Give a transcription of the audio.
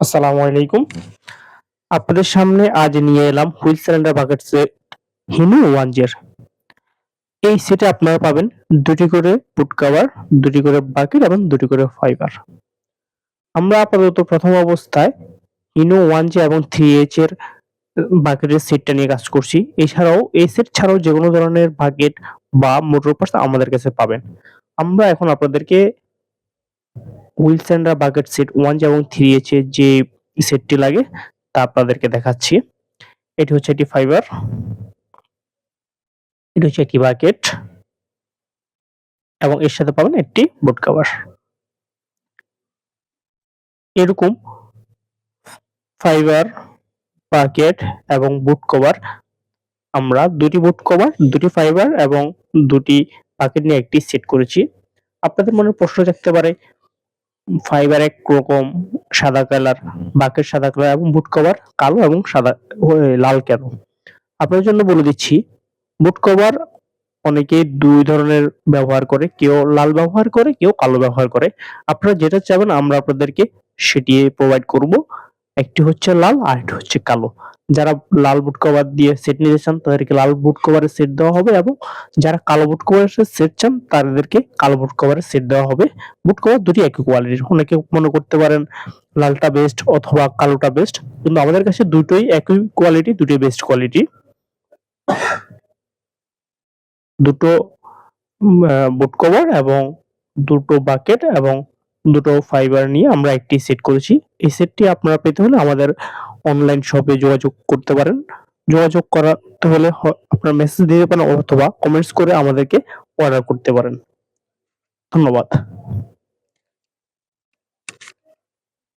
আসসালামু আলাইকুম। আপনাদের সামনে আজ নিয়ে এলাম হুইল সিলিন্ডার বাকেট সেট হিনু 1J এর। এই সেটে আপনারা পাবেন দুটি করে ফুট কভার, ২ টি করে বাকেট এবং দুটি করে ফাইবার। আমরা আপাতত প্রথম অবস্থায় হিনু 1J এবং থ্রি এইচ এর বাকেটের সেটটা নিয়ে কাজ করছি। এছাড়াও এই সেট ছাড়াও যে কোনো ধরনের বাকেট বা মোটর পার্টস আমাদের কাছে পাবেন। আমরা এখন আপনাদেরকে হুইল বাকেট সেট ওয়ান এবং 3H এর যে সেটটি লাগে তা আপনাদেরকে দেখাচ্ছি। এটি হচ্ছে একটি ফাইবার। এটি হচ্ছে একটি বাকেট। এবং এর সাথে পাবেন একটি বুট কভার। এরকম ফাইবার, বাকেট এবং বুট কভার আমরা দুটি বুট কভার, দুটি ফাইবার এবং দুটি বাকেট নিয়ে একটি সেট করেছি। আপনাদের মনে প্রশ্ন থাকতে পারে ফাইবার এক রকম সাদা কালার, বাকের সাদা কালার এবং বুট কভার কালো এবং সাদা লাল কেন? আপনার জন্য বলে দিচ্ছি বুট কভার অনেকে দুই ধরনের ব্যবহার করে। কেউ লাল ব্যবহার করে, কেউ কালো ব্যবহার করে। আপনারা যেটা চাবেন আমরা আপনাদেরকে সেটি প্রোভাইড করব। একটি হচ্ছে লাল আর একটি হচ্ছে কালো। যারা লাল বুট কভার দিয়ে সেট নিতে চান তাদেরকে লাল বুট কভারের সেট দেওয়া হবে এবং যারা কালো বুট কভারের সেট চান তাদেরকে কালো বুট কভারের সেট দেওয়া হবে। বুট কভার দুটি একই কোয়ালিটির। অনেকে মনে করতে পারেন লালটা বেস্ট অথবা কালোটা বেস্ট। কিন্তু আমাদের কাছে দুটোই একই কোয়ালিটি, দুটোই বেস্ট কোয়ালিটি। দুটো বুট কভার এবং দুটো বাকেট এবং দুটো ফাইবার নিয়ে আমরা একটি সেট করেছি। এই সেটটি আপনারা পেতে হলে আমাদের অনলাইন শপে যোগাযোগ করতে পারেন। যোগাযোগ করাতে হলে আপনার মেসেজ দিতে পারেন অথবা কমেন্টস করে আমাদেরকে অর্ডার করতে পারেন। ধন্যবাদ।